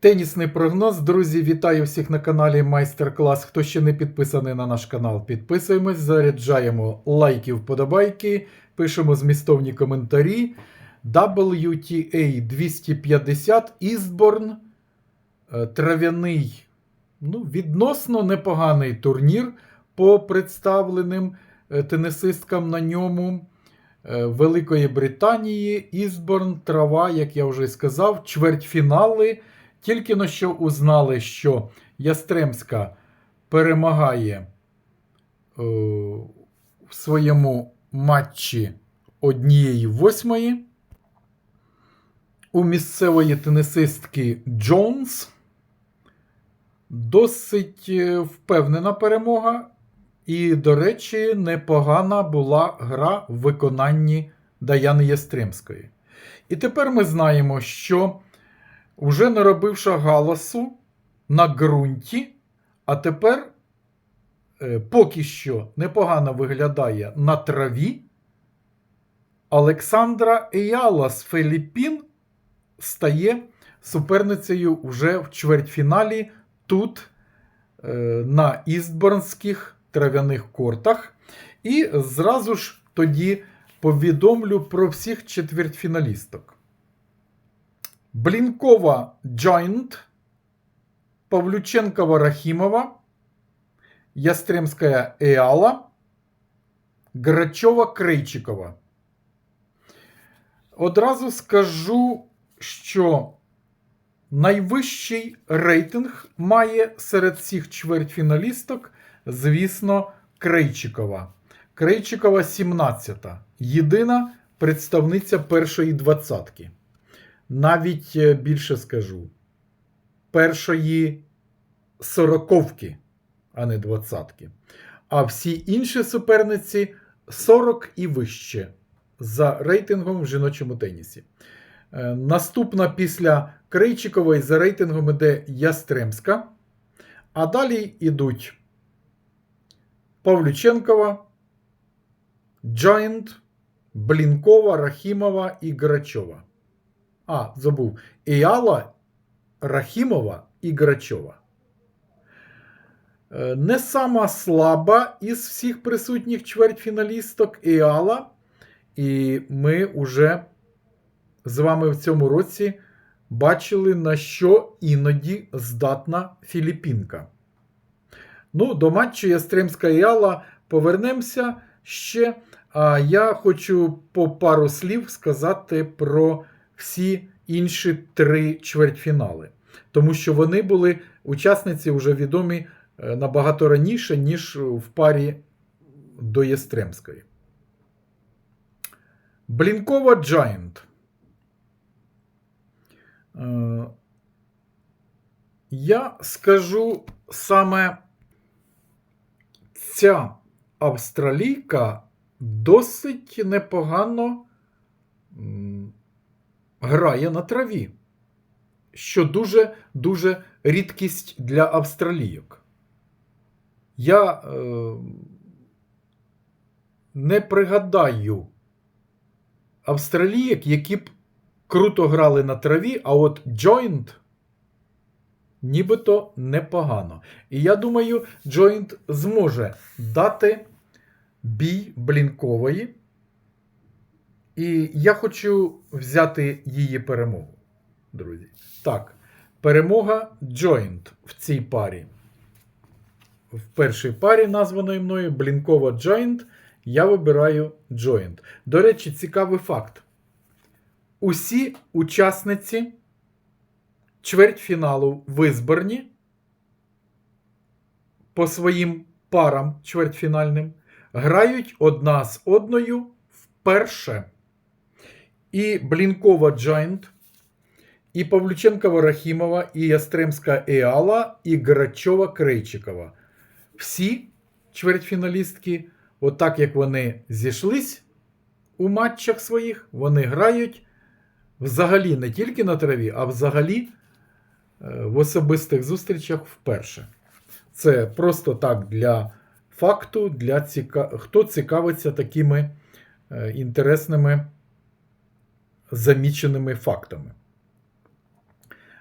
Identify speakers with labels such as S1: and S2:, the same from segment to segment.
S1: Тенісний прогноз, друзі, вітаю всіх на каналі Майстер-клас. Хто ще не підписаний на наш канал, підписуємось, заряджаємо лайки, вподобайки, пишемо змістовні коментарі. WTA 250 Істборн. Е, Трав'яний, ну, відносно непоганий турнір по представленим е, тенісисткам на ньому. Е, Великої Британії, Істборн, трава, як я вже сказав, чвертьфінали. Тільки но що узнали, що Ястремська перемагає е, в своєму матчі однієї восьмої. У місцевої тенісистки Джонс досить е, впевнена перемога. І, до речі, непогана була гра в виконанні Даяни Ястремської. І тепер ми знаємо, що уже наробивши галасу на ґрунті, а тепер е, поки що непогано виглядає на траві. Олександра Еяла з Філіппін стає суперницею вже в чвертьфіналі тут, е, на Істборнських трав'яних кортах. І зразу ж тоді повідомлю про всіх четвертьфіналісток. Блінкова Giant, Павлюченкова Рахимова, Ястремская Эала, Грачова Крейчикова. Одразу скажу, що найвищий рейтинг має серед всіх чвертьфіналісток, звісно, Крейчикова. Крейчикова 17-та. Єдина представниця першої двадцятки навіть е, більше скажу, першої сороковки, а не двадцятки. А всі інші суперниці 40 і вище за рейтингом в жіночому тенісі. Е, Наступна після Крейчикової за рейтингом іде Ястремська. А далі йдуть Павлюченкова, Giant, Блінкова, Рахімова і Грачова. А, забув. Іала, Рахімова і Грачова. Е, Не сама слаба із всіх присутніх чвертьфіналісток Іала. І ми вже з вами в цьому році бачили, на що іноді здатна Філіппінка. Ну, до матчу Ястремська Іала повернемося ще. А я хочу по пару слів сказати про всі інші три чвертьфінали. Тому що вони були учасниці вже відомі е, набагато раніше, ніж в парі до Єстремської. Блінкова Giant. Е, Я скажу саме ця австралійка досить непогано грає на траві, що дуже дуже рідкість для австралійок. Я е, не пригадаю австралієк, які б круто грали на траві, а от Joint нібито непогано. І я думаю, Joint зможе дати бій блінкової. І я хочу взяти її перемогу, друзі. Так, перемога Joint в цій парі. В першій парі, названої мною Блінкова Joint, я вибираю Joint. До речі, цікавий факт. Усі учасниці чвертьфіналу в Ізборні по своїм парам чвертьфінальним грають одна з одною вперше. І Блінкова Giant, і Павлюченкова Рахімова, і Ястремська Еала, і Грачова Крейчикова. Всі чвертьфіналістки, отак як вони зійшлись у матчах своїх, вони грають взагалі не тільки на траві, а взагалі е, в особистих зустрічах вперше. Це просто так для факту, для ціка... хто цікавиться такими е, інтересними заміченими фактами.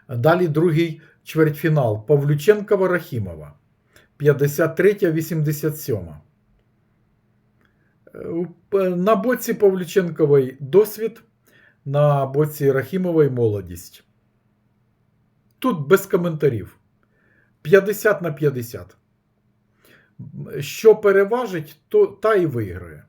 S1: Далі другий чвертьфінал Павлюченкова Рахімова. 53-87. Е, у- п- На боці Павлюченкової досвід, на боці Рахімової молодість. Тут без коментарів. 50 на 50. Що переважить, то та і виграє.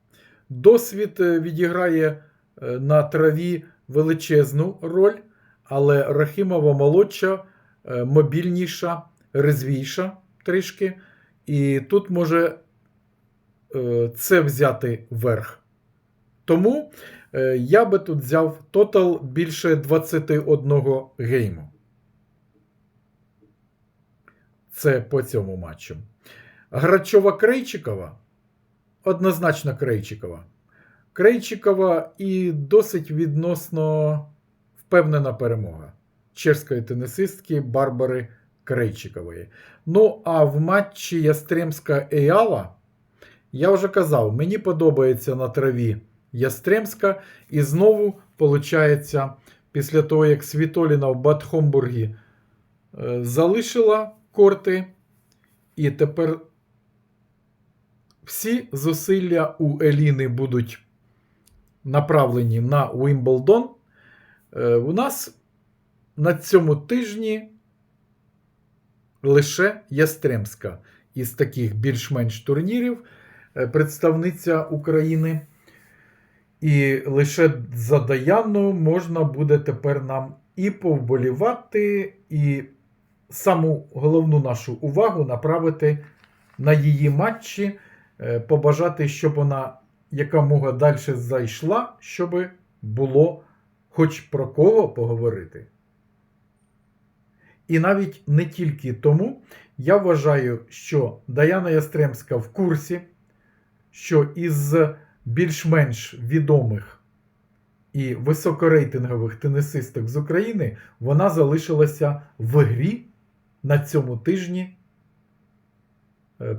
S1: Досвід е, відіграє на траві величезну роль, але Рахімова молодша, е, мобільніша, резвіша трішки. І тут може е, це взяти верх. Тому е, я би тут взяв тотал більше 21 гейму. Це по цьому матчу. Грачова Крейчикова. Однозначно Крейчикова. Крейчикова і досить відносно впевнена перемога чешської тенісистки Барбари Крейчикової. Ну, а в матчі Ястремська Еяла, я вже казав, мені подобається на траві Ястремська. І знову, виходить, після того, як Світоліна в Батхомбургі е, залишила корти, і тепер всі зусилля у Еліни будуть направлені на Уімблдон. Е, У нас на цьому тижні лише Ястремська із таких більш-менш турнірів, е, представниця України. І лише за Даяну можна буде тепер нам і повболівати, і саму головну нашу увагу направити на її матчі, е, побажати, щоб вона якомога далі зайшла, щоб було хоч про кого поговорити. І навіть не тільки тому, я вважаю, що Даяна Ястремська в курсі, що із більш-менш відомих і високорейтингових тенісисток з України вона залишилася в грі на цьому тижні,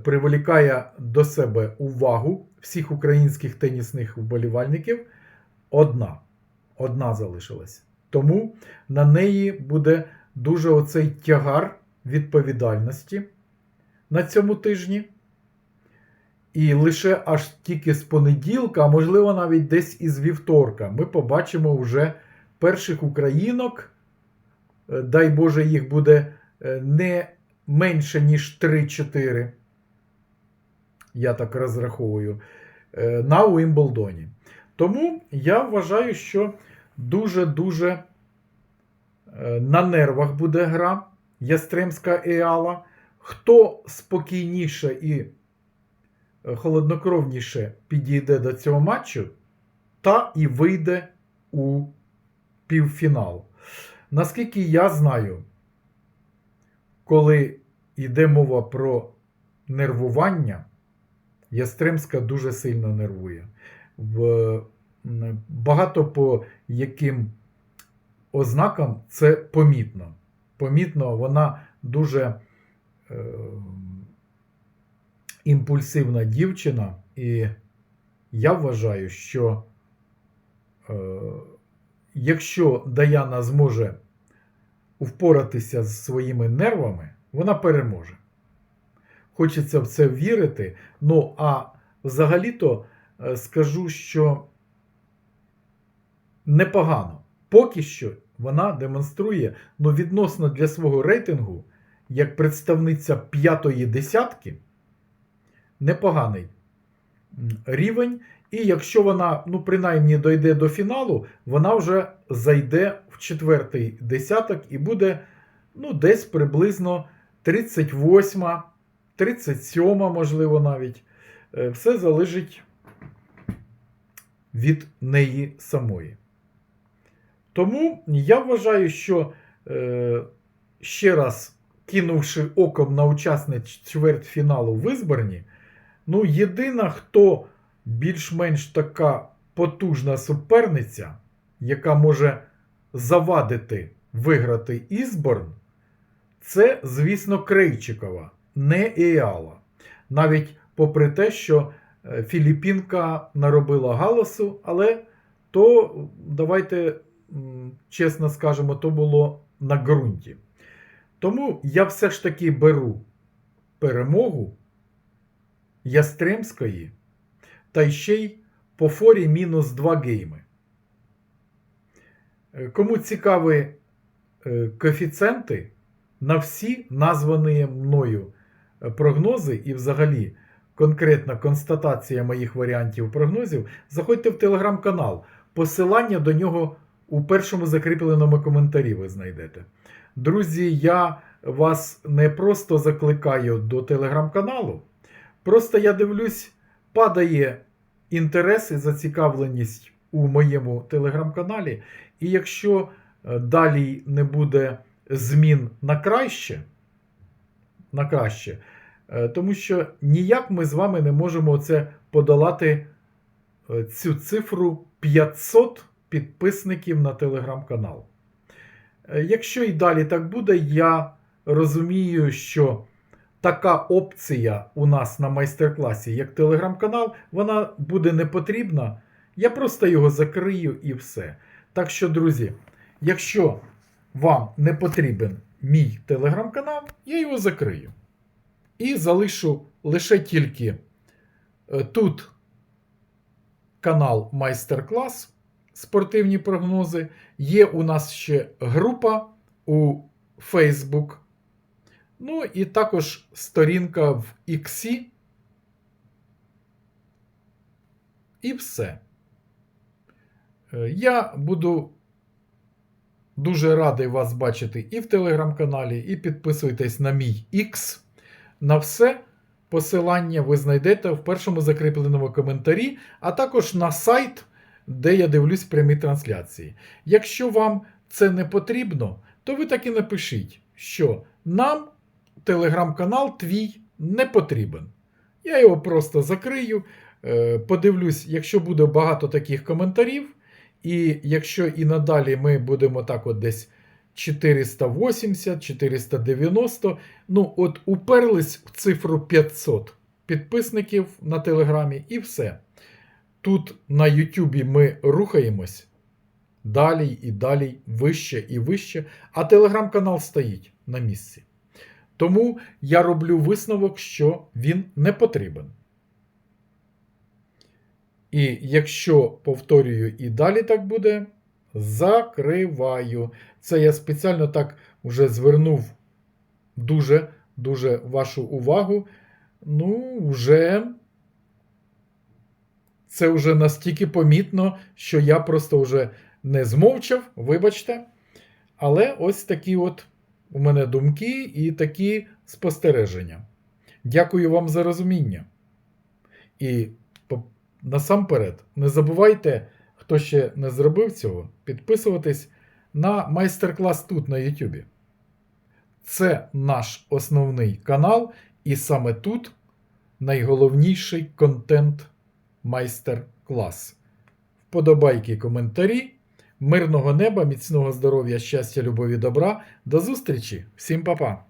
S1: приволікає до себе увагу всіх українських тенісних вболівальників. Одна. Одна залишилась. Тому на неї буде дуже оцей тягар відповідальності на цьому тижні. І лише аж тільки з понеділка, а можливо навіть десь із вівторка, ми побачимо вже перших українок. Е, Дай Боже, їх буде е, не менше, ніж 3-4. Я так розраховую, е, на Уімблдоні. Тому я вважаю, що дуже-дуже е, на нервах буде гра Ястремська Еала. Хто спокійніше і е, холоднокровніше підійде до цього матчу, та і вийде у півфінал. Наскільки я знаю, коли йде мова про нервування, Ястремська дуже сильно нервує. В, багато по яким ознакам це помітно. Помітно, вона дуже е, імпульсивна дівчина, і я вважаю, що е, якщо Даяна зможе впоратися з своїми нервами, вона переможе. Хочеться в це вірити. Ну, а взагалі-то е, скажу, що непогано. Поки що вона демонструє ну, відносно для свого рейтингу, як представниця п'ятої десятки, непоганий рівень. І якщо вона, ну, принаймні, дойде до фіналу, вона вже зайде в четвертий десяток і буде ну, десь приблизно 38, 37, можливо, навіть. Е, Все залежить від неї самої. Тому я вважаю, що е, ще раз кинувши оком на учасниць чвертьфіналу в Ізборні, ну, єдина, хто більш-менш така потужна суперниця, яка може завадити виграти Ізборн, це, звісно, Крейчикова, не Еала. Навіть попри те, що е, Філіппінка наробила галасу, але то давайте чесно скажемо, то було на ґрунті. Тому я все ж таки беру перемогу Ястремської та ще й по форі мінус 2 гейми. Е, Кому цікаві е, коефіцієнти на всі названі мною прогнози і взагалі конкретна констатація моїх варіантів прогнозів, заходьте в телеграм-канал. Посилання до нього у першому закріпленому коментарі ви знайдете. Друзі, я вас не просто закликаю до телеграм-каналу, просто я дивлюсь, падає інтерес і зацікавленість у моєму телеграм-каналі. І якщо е, далі не буде змін на краще, на краще, е, тому що ніяк ми з вами не можемо це подолати е, цю цифру 500 підписників на телеграм-канал. Е, Якщо і далі так буде, я розумію, що така опція у нас на майстер-класі, як телеграм-канал, вона буде не потрібна. Я просто його закрию і все. Так що, друзі, якщо вам не потрібен мій телеграм-канал, я його закрию. І залишу лише тільки е, тут канал майстер-клас спортивні прогнози. Є у нас ще група у Facebook. Ну і також сторінка в X. І все. Е, Я буду дуже радий вас бачити і в телеграм-каналі, і підписуйтесь на мій X. На все посилання ви знайдете в першому закріпленому коментарі, а також на сайт, де я дивлюсь прямі трансляції. Якщо вам це не потрібно, то ви так і напишіть, що нам телеграм-канал твій не потрібен. Я його просто закрию. е, Подивлюсь, якщо буде багато таких коментарів, і якщо і надалі ми будемо так от десь 480, 490, ну от уперлись в цифру 500 підписників на Телеграмі і все. Тут на Ютубі ми рухаємось далі і далі, вище і вище, а телеграм-канал стоїть на місці. Тому я роблю висновок, що він не потрібен. І якщо повторюю і далі так буде, закриваю. Це я спеціально так вже звернув дуже-дуже вашу увагу. Ну, вже це вже настільки помітно, що я просто вже не змовчав, вибачте. Але ось такі от у мене думки і такі спостереження. Дякую вам за розуміння. І насамперед, не забувайте, хто ще не зробив цього, підписуватись на майстер-клас тут на YouTube. Це наш основний канал, і саме тут найголовніший контент майстер-клас. Вподобайки, коментарі. Мирного неба, міцного здоров'я, щастя, любові, добра. До зустрічі! Всім па-па!